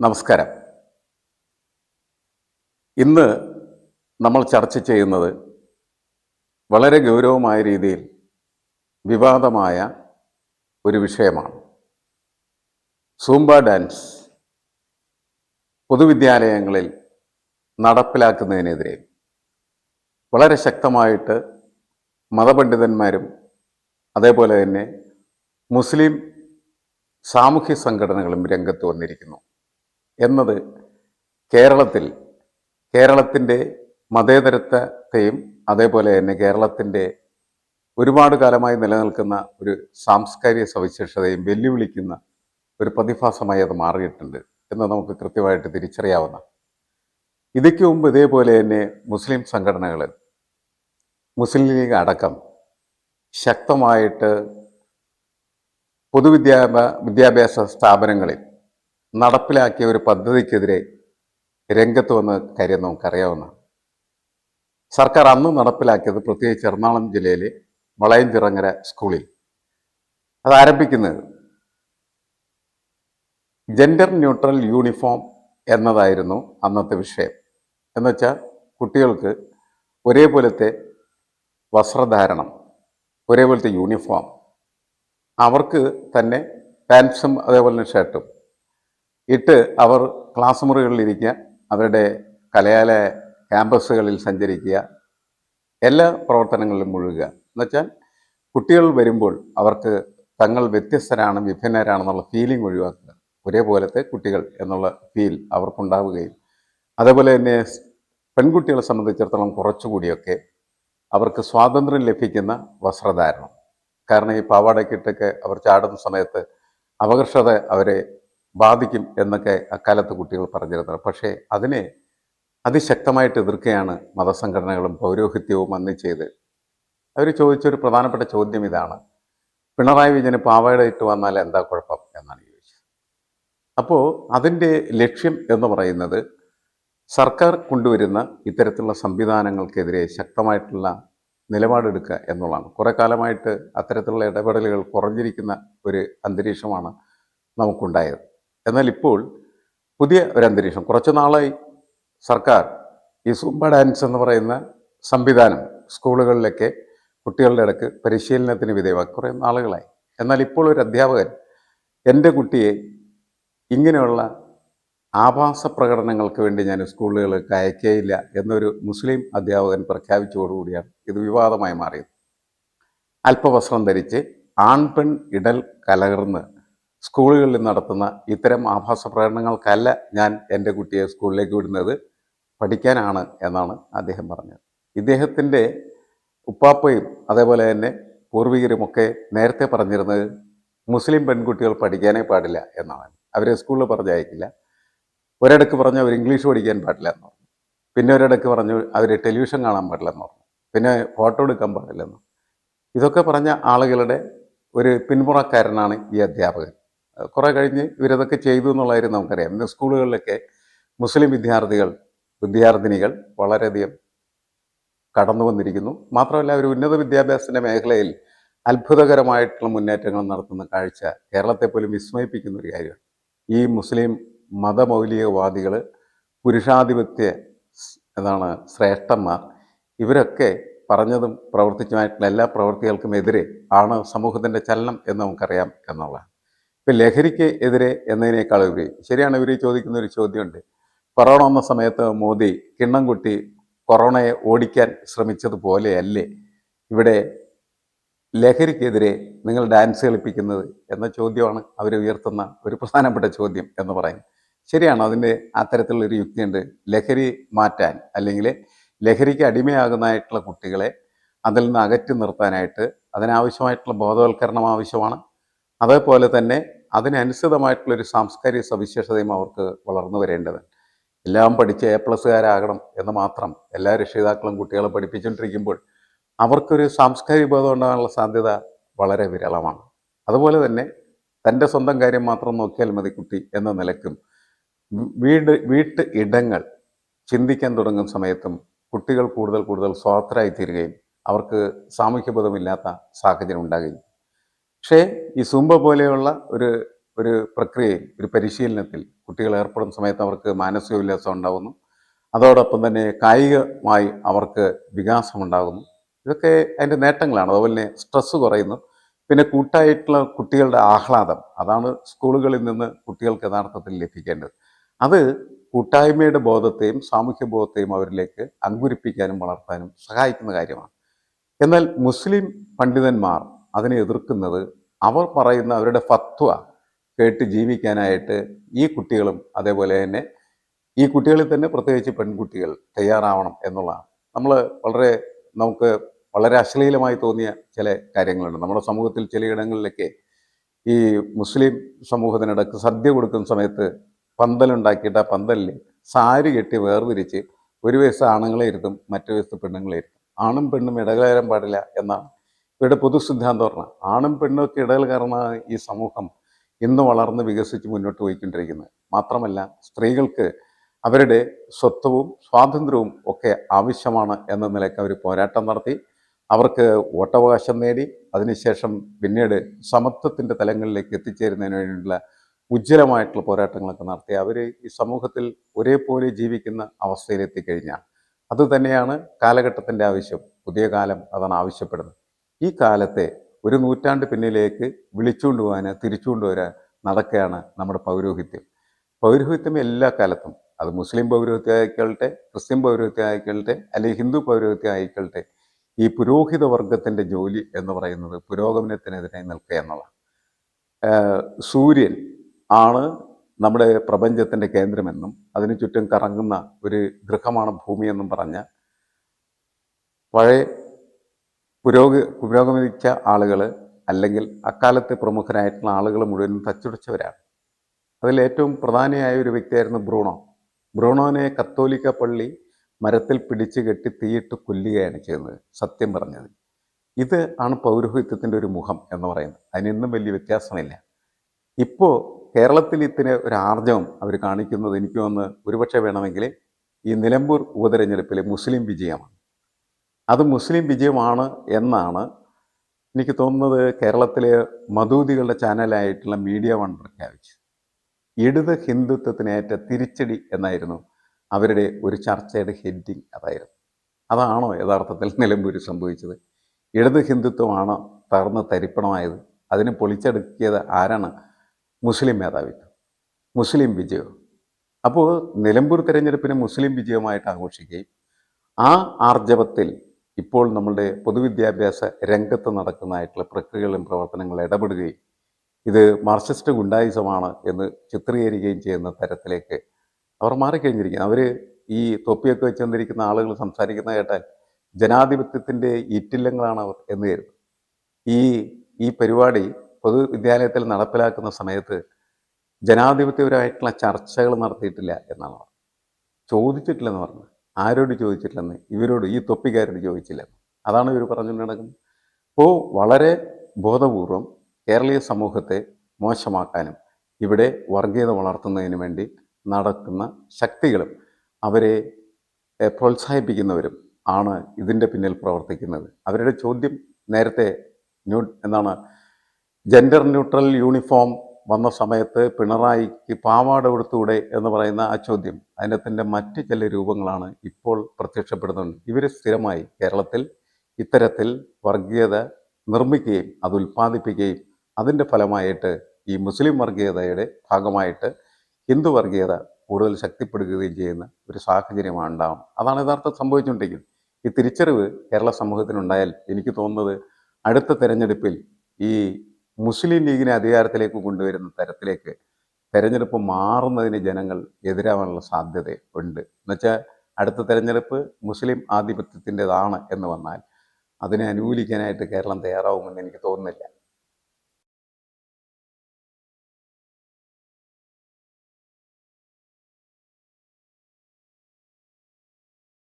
നമസ്കാരം. ഇന്ന് നമ്മൾ ചർച്ച ചെയ്യുന്നത് വളരെ ഗൗരവമായ രീതിയിൽ വിവാദമായ ഒരു വിഷയമാണ്. സൂംബ ഡാൻസ് പൊതുവിദ്യാലയങ്ങളിൽ നടപ്പിലാക്കുന്നതിനെതിരെ വളരെ ശക്തമായിട്ട് മതപണ്ഡിതന്മാരും അതേപോലെ തന്നെ മുസ്ലിം സാമൂഹ്യ സംഘടനകളും രംഗത്ത് വന്നിരിക്കുന്നു. എന്നത് കേരളത്തിൽ കേരളത്തിന്റെ മതേതരത്വത്തെയും അതേപോലെ തന്നെ കേരളത്തിന്റെ ഒരുപാട് കാലമായി നിലനിൽക്കുന്ന ഒരു സാംസ്കാരിക സവിശേഷതയും വെല്ലുവിളിക്കുന്ന ഒരു പ്രതിഭാസമായി അത് മാറിയിട്ടുണ്ട് എന്ന് നമുക്ക് കൃത്യമായിട്ട് തിരിച്ചറിയാവുന്ന. ഇതിക്ക് മുമ്പ് ഇതേപോലെ തന്നെ മുസ്ലിം സംഘടനകൾ മുസ്ലിം ലീഗ് അടക്കം ശക്തമായിട്ട് പൊതുവിദ്യാഭ്യാസ വിദ്യാഭ്യാസ സ്ഥാപനങ്ങളിൽ നടപ്പിലാക്കിയ ഒരു പദ്ധതിക്കെതിരെ രംഗത്ത് വന്ന കാര്യം നമുക്കറിയാവുന്നതാണ് സർക്കാർ അന്ന് നടപ്പിലാക്കിയത് പ്രത്യേകിച്ച് എറണാകുളം ജില്ലയിലെ വളയഞ്ചിറങ്ങര സ്കൂളിൽ. അത് ആരംഭിക്കുന്നത് ജെൻഡർ ന്യൂട്രൽ യൂണിഫോം എന്നതായിരുന്നു അന്നത്തെ വിഷയം. എന്നുവെച്ചാൽ കുട്ടികൾക്ക് ഒരേപോലത്തെ വസ്ത്രധാരണം ഒരേപോലത്തെ യൂണിഫോം അവർക്ക് തന്നെ പാൻസും അതേപോലെ തന്നെ ഷർട്ടും ഇട്ട് അവർ ക്ലാസ് മുറികളിലിരിക്കുക അവരുടെ കലയാലയ ക്യാമ്പസുകളിൽ സഞ്ചരിക്കുക എല്ലാ പ്രവർത്തനങ്ങളിലും മുഴുകുക. എന്നുവെച്ചാൽ കുട്ടികൾ വരുമ്പോൾ അവർക്ക് തങ്ങൾ വ്യത്യസ്തരാണ് വിഭിന്നരാണെന്നുള്ള ഫീലിംഗ് ഒഴിവാക്കുക. ഒരേപോലത്തെ കുട്ടികൾ എന്നുള്ള ഫീൽ അവർക്കുണ്ടാവുകയും അതേപോലെ തന്നെ പെൺകുട്ടികളെ സംബന്ധിച്ചിടത്തോളം കുറച്ചുകൂടിയൊക്കെ അവർക്ക് സ്വാതന്ത്ര്യം ലഭിക്കുന്ന വസ്ത്രധാരണം. കാരണം ഈ പാവാടക്കിട്ടൊക്കെ അവർ ചാടുന്ന സമയത്ത് അപകർഷത അവരെ ബാധിക്കും എന്നൊക്കെ അക്കാലത്ത് കുട്ടികൾ പറഞ്ഞിരുന്നത്. പക്ഷേ അതിനെ അതിശക്തമായിട്ട് എതിർക്കുകയാണ് മതസംഘടനകളും പൗരോഹിത്യവും അന്ന് ചെയ്ത്. അവർ ചോദിച്ചൊരു പ്രധാനപ്പെട്ട ചോദ്യം ഇതാണ്. പിണറായി വിജയന് പാവയുടെ ഇട്ട് വന്നാൽ എന്താ കുഴപ്പം എന്നാണ് ചോദിച്ചത്. അപ്പോൾ അതിന്റെ ലക്ഷ്യം എന്ന് പറയുന്നത് സർക്കാർ കൊണ്ടുവരുന്ന ഇത്തരത്തിലുള്ള സംവിധാനങ്ങൾക്കെതിരെ ശക്തമായിട്ടുള്ള നിലപാടെടുക്കുക എന്നുള്ളതാണ്. കുറേ കാലമായിട്ട് അത്തരത്തിലുള്ള ഇടപെടലുകൾ കുറഞ്ഞിരിക്കുന്ന ഒരു അന്തരീക്ഷമാണ് നമുക്കുണ്ടായത്. എന്നാൽ ഇപ്പോൾ പുതിയ ഒരു അന്തരീക്ഷം. കുറച്ച് നാളായി സർക്കാർ ഈ സൂംബ ഡാൻസ് എന്ന് പറയുന്ന സംവിധാനം സ്കൂളുകളിലൊക്കെ കുട്ടികളുടെ ഇടയ്ക്ക് പരിശീലനത്തിന് വിധേയമാക്കി കുറേ നാളുകളായി. എന്നാൽ ഇപ്പോൾ ഒരു അധ്യാപകൻ എന്റെ കുട്ടിയെ ഇങ്ങനെയുള്ള ആഭാസ പ്രകടനങ്ങൾക്ക് വേണ്ടി ഞാൻ സ്കൂളുകൾക്ക് അയക്കുകയില്ല എന്നൊരു മുസ്ലിം അധ്യാപകൻ പ്രഖ്യാപിച്ചതോടുകൂടിയാണ് ഇത് വിവാദമായി മാറിയത്. അല്പവസ്ത്രം ധരിച്ച് ആൺപെൺ ഇടൽ കലർന്ന് സ്കൂളുകളിൽ നടത്തുന്ന ഇത്തരം ആഭാസ പ്രകടനങ്ങൾക്കല്ല ഞാൻ എന്റെ കുട്ടിയെ സ്കൂളിലേക്ക് വിടുന്നത് പഠിക്കാനാണ് എന്നാണ് അദ്ദേഹം പറഞ്ഞത്. ഇദ്ദേഹത്തിന്റെ ഉപ്പാപ്പയും അതേപോലെ തന്നെ പൂർവികരുമൊക്കെ നേരത്തെ പറഞ്ഞിരുന്നത് മുസ്ലിം പെൺകുട്ടികൾ പഠിക്കാനേ പാടില്ല എന്നാണ്. അവരെ സ്കൂളിൽ പറഞ്ഞയക്കില്ല. ഒരിടക്ക് പറഞ്ഞു അവർ ഇംഗ്ലീഷ് പഠിക്കാൻ പാടില്ല എന്ന് പറഞ്ഞു. പിന്നെ ഒരിടക്ക് പറഞ്ഞു അവർ ടെലിവിഷൻ കാണാൻ പാടില്ല എന്ന് പറഞ്ഞു. പിന്നെ ഫോട്ടോ എടുക്കാൻ പാടില്ലെന്ന് ഇതൊക്കെ പറഞ്ഞ ആളുകളുടെ ഒരു പിന്മുറക്കാരനാണ് ഈ അധ്യാപകൻ. കുറേ കഴിഞ്ഞ് ഇവരതൊക്കെ ചെയ്തു എന്നുള്ളതായിരുന്നു നമുക്കറിയാം. ഇന്ന് സ്കൂളുകളിലൊക്കെ മുസ്ലിം വിദ്യാർത്ഥികൾ വിദ്യാർത്ഥിനികൾ വളരെയധികം കടന്നു വന്നിരിക്കുന്നു. മാത്രമല്ല ഒരു ഉന്നത വിദ്യാഭ്യാസത്തിന്റെ മേഖലയിൽ അത്ഭുതകരമായിട്ടുള്ള മുന്നേറ്റങ്ങൾ നടത്തുന്ന കാഴ്ച കേരളത്തെ പോലും വിസ്മയിപ്പിക്കുന്ന ഒരു കാര്യമാണ്. ഈ മുസ്ലിം മതമൗലികവാദികൾ പുരുഷാധിപത്യ എന്താണ് ശ്രേഷ്ഠന്മാർ ഇവരൊക്കെ പറഞ്ഞതും പ്രവർത്തിച്ചുമായിട്ടുള്ള എല്ലാ പ്രവൃത്തികൾക്കും എതിരെ ആണ് സമൂഹത്തിന്റെ ചലനം എന്ന് നമുക്കറിയാം എന്നുള്ളതാണ്. ഇപ്പം ലഹരിക്ക് എതിരെ എന്നതിനേക്കാൾ ഉപരി ശരിയാണ് ഇവർ ചോദിക്കുന്ന ഒരു ചോദ്യമുണ്ട്. കൊറോണ വന്ന സമയത്ത് മോദി കിണ്ണം കുട്ടി കൊറോണയെ ഓടിക്കാൻ ശ്രമിച്ചതുപോലെയല്ലേ ഇവിടെ ലഹരിക്കെതിരെ നിങ്ങൾ ഡാൻസ് കളിപ്പിക്കുന്നത് എന്ന ചോദ്യമാണ് അവർ ഉയർത്തുന്ന ഒരു പ്രധാനപ്പെട്ട ചോദ്യം എന്ന് പറയുന്നത്. ശരിയാണ് അതിന്റെ അത്തരത്തിലുള്ളൊരു യുക്തിയുണ്ട്. ലഹരി മാറ്റാൻ അല്ലെങ്കിൽ ലഹരിക്ക് അടിമയാകുന്നതായിട്ടുള്ള കുട്ടികളെ അതിൽ നിന്ന് അകറ്റി നിർത്താനായിട്ട് അതിനാവശ്യമായിട്ടുള്ള ബോധവൽക്കരണം ആവശ്യമാണ്. അതേപോലെ തന്നെ അതിനനുസൃതമായിട്ടുള്ളൊരു സാംസ്കാരിക സവിശേഷതയും അവർക്ക് വളർന്നു വരേണ്ടത്. എല്ലാം പഠിച്ച് എ പ്ലസ്സുകാരാകണം എന്ന് മാത്രം എല്ലാ രക്ഷിതാക്കളും കുട്ടികളെ പഠിപ്പിച്ചുകൊണ്ടിരിക്കുമ്പോൾ അവർക്കൊരു സാംസ്കാരിക ബോധം ഉണ്ടാകാനുള്ള സാധ്യത വളരെ വിരളമാണ്. അതുപോലെ തന്നെ തന്റെ സ്വന്തം കാര്യം മാത്രം നോക്കിയാൽ മതി കുട്ടി എന്ന നിലക്കും വീട് വീട്ട് ഇടങ്ങൾ ചിന്തിക്കാൻ തുടങ്ങുന്ന സമയത്തും കുട്ടികൾ കൂടുതൽ കൂടുതൽ സ്വാർത്ഥരായിത്തീരുകയും അവർക്ക് സാമൂഹ്യബോധമില്ലാത്ത സാഹചര്യം ഉണ്ടാകുകയും പക്ഷേ ഈ സുംബ പോലെയുള്ള ഒരു ഒരു പ്രക്രിയയിൽ ഒരു പരിശീലനത്തിൽ കുട്ടികൾ ഏർപ്പെടുന്ന സമയത്ത് അവർക്ക് മാനസിക ഉല്ലാസം ഉണ്ടാകുന്നു. അതോടൊപ്പം തന്നെ കായികമായി അവർക്ക് വികാസം ഉണ്ടാകുന്നു ഇതൊക്കെ അതിന്റെ നേട്ടങ്ങളാണ്. അതുപോലെ തന്നെ സ്ട്രെസ്സ് കുറയുന്നു. പിന്നെ കൂട്ടായിട്ടുള്ള കുട്ടികളുടെ ആഹ്ലാദം. അതാണ് സ്കൂളുകളിൽ നിന്ന് കുട്ടികൾക്ക് യഥാർത്ഥത്തിൽ ലഭിക്കേണ്ടത്. അത് കൂട്ടായ്മയുടെ ബോധത്തെയും സാമൂഹ്യ ബോധത്തെയും അവരിലേക്ക് അങ്കുരിപ്പിക്കാനും വളർത്താനും സഹായിക്കുന്ന കാര്യമാണ്. എന്നാൽ മുസ്ലിം പണ്ഡിതന്മാർ അതിനെ എതിർക്കുന്നത്. അവർ പറയുന്ന അവരുടെ ഫത്വ കേട്ട് ജീവിക്കാനായിട്ട് ഈ കുട്ടികളും അതേപോലെ തന്നെ ഈ കുട്ടികളിൽ തന്നെ പ്രത്യേകിച്ച് പെൺകുട്ടികൾ തയ്യാറാവണം എന്നുള്ളതാണ്. നമ്മൾ വളരെ നമുക്ക് വളരെ അശ്ലീലമായി തോന്നിയ ചില കാര്യങ്ങളുണ്ട്. നമ്മുടെ സമൂഹത്തിൽ ചിലയിടങ്ങളിലൊക്കെ ഈ മുസ്ലിം സമൂഹത്തിനിടക്ക് സദ്യ കൊടുക്കുന്ന സമയത്ത് പന്തലുണ്ടാക്കിയിട്ട് ആ പന്തലിൽ സാരി കെട്ടി വേർതിരിച്ച് ഒരു വയസ്സ് ആണുങ്ങളെ ഇരുത്തും മറ്റു വയസ്സ് പെണ്ണുങ്ങളെ ഇരുത്തും. ആണും പെണ്ണും ഇടകലരാൻ പാടില്ല എന്നാണ് ഇവരുടെ പൊതു പറഞ്ഞത് ആണും പെണ്ണും ഒക്കെ ഇടയിൽ കാരണമാണ് ഈ സമൂഹം ഇന്ന് വളർന്ന് വികസിച്ച് മുന്നോട്ട് പോയിക്കൊണ്ടിരിക്കുന്നത് മാത്രമല്ല സ്ത്രീകൾക്ക് അവരുടെ സ്വത്വവും സ്വാതന്ത്ര്യവും ഒക്കെ ആവശ്യമാണ് എന്ന നിലയ്ക്ക് അവർ പോരാട്ടം നടത്തി. അവർക്ക് വോട്ടവകാശം നേടി. അതിനുശേഷം പിന്നീട് സമത്വത്തിന്റെ തലങ്ങളിലേക്ക് എത്തിച്ചേരുന്നതിന് വേണ്ടിയുള്ള ഉജ്ജ്വലമായിട്ടുള്ള പോരാട്ടങ്ങളൊക്കെ നടത്തി. അവർ ഈ സമൂഹത്തിൽ ഒരേപോലെ ജീവിക്കുന്ന അവസ്ഥയിലെത്തിക്കഴിഞ്ഞാൽ അതുതന്നെയാണ് കാലഘട്ടത്തിന്റെ ആവശ്യം. പുതിയ കാലം അതാണ് ആവശ്യപ്പെടുന്നത്. ഈ കാലത്തെ ഒരു നൂറ്റാണ്ട് പിന്നിലേക്ക് വിളിച്ചുകൊണ്ട് പോകാൻ തിരിച്ചുകൊണ്ട് വരാൻ നടക്കുകയാണ് നമ്മുടെ പൗരോഹിത്യം. പൗരോഹിത്യം എല്ലാ കാലത്തും അത് മുസ്ലിം പൗരോഹിത്യം ആയിക്കൊള്ളട്ടെ ക്രിസ്ത്യൻ പൗരോഹിത്യം ആയിക്കൊള്ളട്ടെ അല്ലെങ്കിൽ ഹിന്ദു പൗരോഹിത്യം ആയിക്കൊള്ളട്ടെ ഈ പുരോഹിത വർഗത്തിന്റെ ജോലി എന്ന് പറയുന്നത് പുരോഗമനത്തിനെതിരെ നിൽക്കുക എന്നുള്ളതാണ് സൂര്യൻ ആണ് നമ്മുടെ പ്രപഞ്ചത്തിന്റെ കേന്ദ്രമെന്നും അതിനു ചുറ്റും കറങ്ങുന്ന ഒരു ഗൃഹമാണ് ഭൂമിയെന്നും പറഞ്ഞ പഴയ പുരോഗ പുരോഗമിച്ച ആളുകൾ അല്ലെങ്കിൽ അക്കാലത്തെ പ്രമുഖരായിട്ടുള്ള ആളുകൾ മുഴുവനും തച്ചുടച്ചവരാണ്. അതിൽ ഏറ്റവും പ്രധാനിയായ ഒരു വ്യക്തിയായിരുന്നു ബ്രൂണോ. ബ്രൂണോനെ കത്തോലിക്ക പള്ളി മരത്തിൽ പിടിച്ചു കെട്ടി തീയിട്ട് കൊല്ലുകയാണ് ചെയ്യുന്നത് സത്യം പറഞ്ഞത്. ഇത് ആണ് പൗരോഹിത്യത്തിന്റെ ഒരു മുഖം എന്ന് പറയുന്നത്. അതിനൊന്നും വലിയ വ്യത്യാസമില്ല ഇപ്പോൾ കേരളത്തിൽ ഇത്തിന് ഒരു ആർജവം അവർ കാണിക്കുന്നത് എനിക്ക് ഒന്ന് ഒരുപക്ഷെ വേണമെങ്കിൽ ഈ നിലമ്പൂർ ഉപതെരഞ്ഞെടുപ്പിലെ മുസ്ലിം വിജയമാണ്. അത് മുസ്ലിം വിജയമാണ് എന്നാണ് എനിക്ക് തോന്നുന്നത് കേരളത്തിലെ മധൂതികളുടെ ചാനലായിട്ടുള്ള മീഡിയ വൺ പ്രഖ്യാപിച്ചു. ഇടത് ഹിന്ദുത്വത്തിനേറ്റ തിരിച്ചടി എന്നായിരുന്നു അവരുടെ ഒരു ചർച്ചയുടെ ഹെഡിങ് അതായിരുന്നു. അതാണോ യഥാർത്ഥത്തിൽ നിലമ്പൂരിൽ സംഭവിച്ചത്? ഇടത് ഹിന്ദുത്വമാണോ തകർന്ന് തരിപ്പണമായത്. അതിനെ പൊളിച്ചെടുക്കിയത് ആരാണ്? മുസ്ലിം മേധാവിത്വം. മുസ്ലിം വിജയം. അപ്പോൾ നിലമ്പൂർ തിരഞ്ഞെടുപ്പിനെ മുസ്ലിം വിജയമായിട്ട് ആഘോഷിക്കുകയും ആ ആർജവത്തിൽ ഇപ്പോൾ നമ്മളുടെ പൊതുവിദ്യാഭ്യാസ രംഗത്ത് നടക്കുന്നതായിട്ടുള്ള പ്രക്രിയകളും പ്രവർത്തനങ്ങളും ഇടപെടുകയും ഇത് മാർക്സിസ്റ്റ് ഗുണ്ടായുസമാണ് എന്ന് ചിത്രീകരിക്കുകയും ചെയ്യുന്ന തരത്തിലേക്ക് അവർ മാറിക്കഴിഞ്ഞിരിക്കുന്നു. അവർ ഈ തൊപ്പിയൊക്കെ വെച്ച് വന്നിരിക്കുന്ന ആളുകൾ സംസാരിക്കുന്ന കേട്ടാൽ ജനാധിപത്യത്തിന്റെ ഈറ്റില്ലങ്ങളാണ് അവർ എന്ന് കരുതും. ഈ ഈ പരിപാടി പൊതുവിദ്യാലയത്തിൽ നടപ്പിലാക്കുന്ന സമയത്ത് ജനാധിപത്യപരമായിട്ടുള്ള ചർച്ചകൾ നടത്തിയിട്ടില്ല എന്നാണ് ചോദിച്ചിട്ടില്ലെന്ന് പറഞ്ഞു. ആരോട് ചോദിച്ചിട്ടില്ലെന്ന് ഇവരോട് ഈ തൊപ്പിക്കാരോട് ചോദിച്ചില്ല അതാണ് ഇവർ പറഞ്ഞുകൊണ്ട് നടക്കുന്നത്. അപ്പോൾ വളരെ ബോധപൂർവം കേരളീയ സമൂഹത്തെ മോശമാക്കാനും ഇവിടെ വർഗീയത വളർത്തുന്നതിന് വേണ്ടി നടക്കുന്ന ശക്തികളും അവരെ പ്രോത്സാഹിപ്പിക്കുന്നവരും ആണ് ഇതിന്റെ പിന്നിൽ പ്രവർത്തിക്കുന്നത്. അവരുടെ ചോദ്യം നേരത്തെ ന്യൂ എന്താണ് ജെൻഡർ ന്യൂട്രൽ യൂണിഫോം വന്ന സമയത്ത് പിണറായിക്ക് പാവാട ഉടുത്തൂടെ എന്ന് പറയുന്ന ആ ചോദ്യം അതിനകത്തിന്റെ മറ്റ് ചില രൂപങ്ങളാണ് ഇപ്പോൾ പ്രത്യക്ഷപ്പെടുന്നുണ്ട്. ഇവർ സ്ഥിരമായി കേരളത്തിൽ ഇത്തരത്തിൽ വർഗീയത നിർമ്മിക്കുകയും അത് ഉൽപ്പാദിപ്പിക്കുകയും അതിന്റെ ഫലമായിട്ട് ഈ മുസ്ലിം വർഗീയതയുടെ ഭാഗമായിട്ട് ഹിന്ദു വർഗീയത കൂടുതൽ ശക്തിപ്പെടുകയും ചെയ്യുന്ന ഒരു സാഹചര്യമാണ് ഉണ്ടാവും അതാണ് യഥാർത്ഥം സംഭവിച്ചുകൊണ്ടിരിക്കുന്നത്. ഈ തിരിച്ചറിവ് കേരള സമൂഹത്തിനുണ്ടായാൽ എനിക്ക് തോന്നുന്നത് അടുത്ത തിരഞ്ഞെടുപ്പിൽ ഈ മുസ്ലിം ലീഗിനെ അധികാരത്തിലേക്ക് കൊണ്ടുവരുന്ന തരത്തിലേക്ക് തെരഞ്ഞെടുപ്പ് മാറുന്നതിന് ജനങ്ങൾ എതിരാവാനുള്ള സാധ്യത ഉണ്ട്. എന്നുവെച്ചാൽ അടുത്ത തെരഞ്ഞെടുപ്പ് മുസ്ലിം ആധിപത്യത്തിന്റെതാണ് എന്ന് വന്നാൽ അതിനെ അനുകൂലിക്കാനായിട്ട് കേരളം തയ്യാറാവുമെന്ന് എനിക്ക് തോന്നുന്നില്ല.